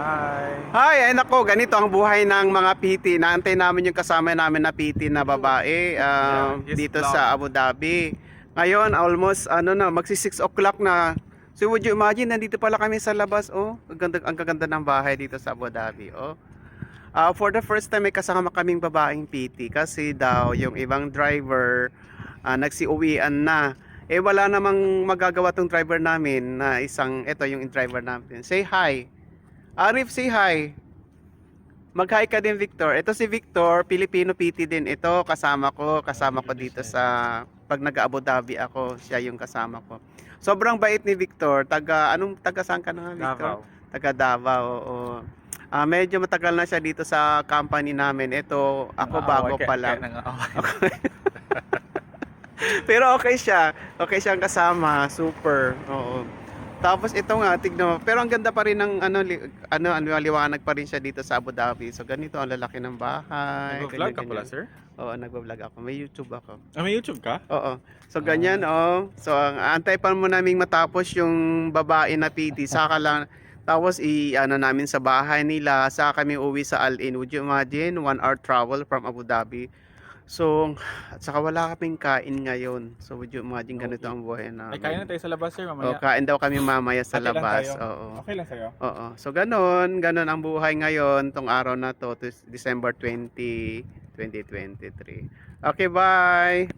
Hi. Hi, ay nako, ganito ang buhay ng mga PT. Naantay namin yung kasama namin na PT na babae um, Yeah, dito vlog. sa Abu Dhabi. Ngayon, almost ano na, magsi 6 o'clock na. So would you imagine, nandito pala kami sa labas, oh. Ang ganda, ang gaganda ng bahay dito sa Abu Dhabi, oh. Ah, for the first time, may kasama kaming babaeng PT kasi daw yung ibang driver ah, nagsiuwian na. Eh wala namang magagawa tong driver namin na isang, ito yung driver namin. Say hi. Arif, say hi. Mag-hi ka din, Victor. Ito si Victor, Filipino PT din ito. Kasama ko, kasama ko dito sa pag nag-Abu Dhabi ako, siya yung kasama ko. Sobrang bait ni Victor. Taga, anong taga saan ka na nga, Victor? Davao. Taga Davao, oo. Ah, medyo matagal na siya dito sa company namin. Ito, ako bago Nangaaway, pa lang. Pero okay siya. Okay siyang kasama. Super. Oo. Tapos ito nga, tignan mo. Pero ang ganda pa rin ng ano, li, ano, ano, liwanag pa rin siya dito sa Abu Dhabi. So ganito ang lalaki ng bahay. Nag-vlog ka pala, sir? Oo, nagbablog ako. May YouTube ako. Ah, may YouTube ka? Oo. So ganyan oh. So ang antay pa mo naming matapos yung babae na PT. Saka lang tapos i ano namin sa bahay nila, saka kami uwi sa Al Ain. Would you imagine one hour travel from Abu Dhabi? So, at saka wala kaming kain ngayon. So, would you imagine ganito ang buhay namin? Ay, kaya na tayo sa labas, sir, Oh, mamaya. kain daw kami mamaya sa Ate lang labas. tayo. Oo. Okay lang sa'yo? Oo. So, ganun. Ganun ang buhay ngayon, tong araw na to December 20, 2023. Okay, bye!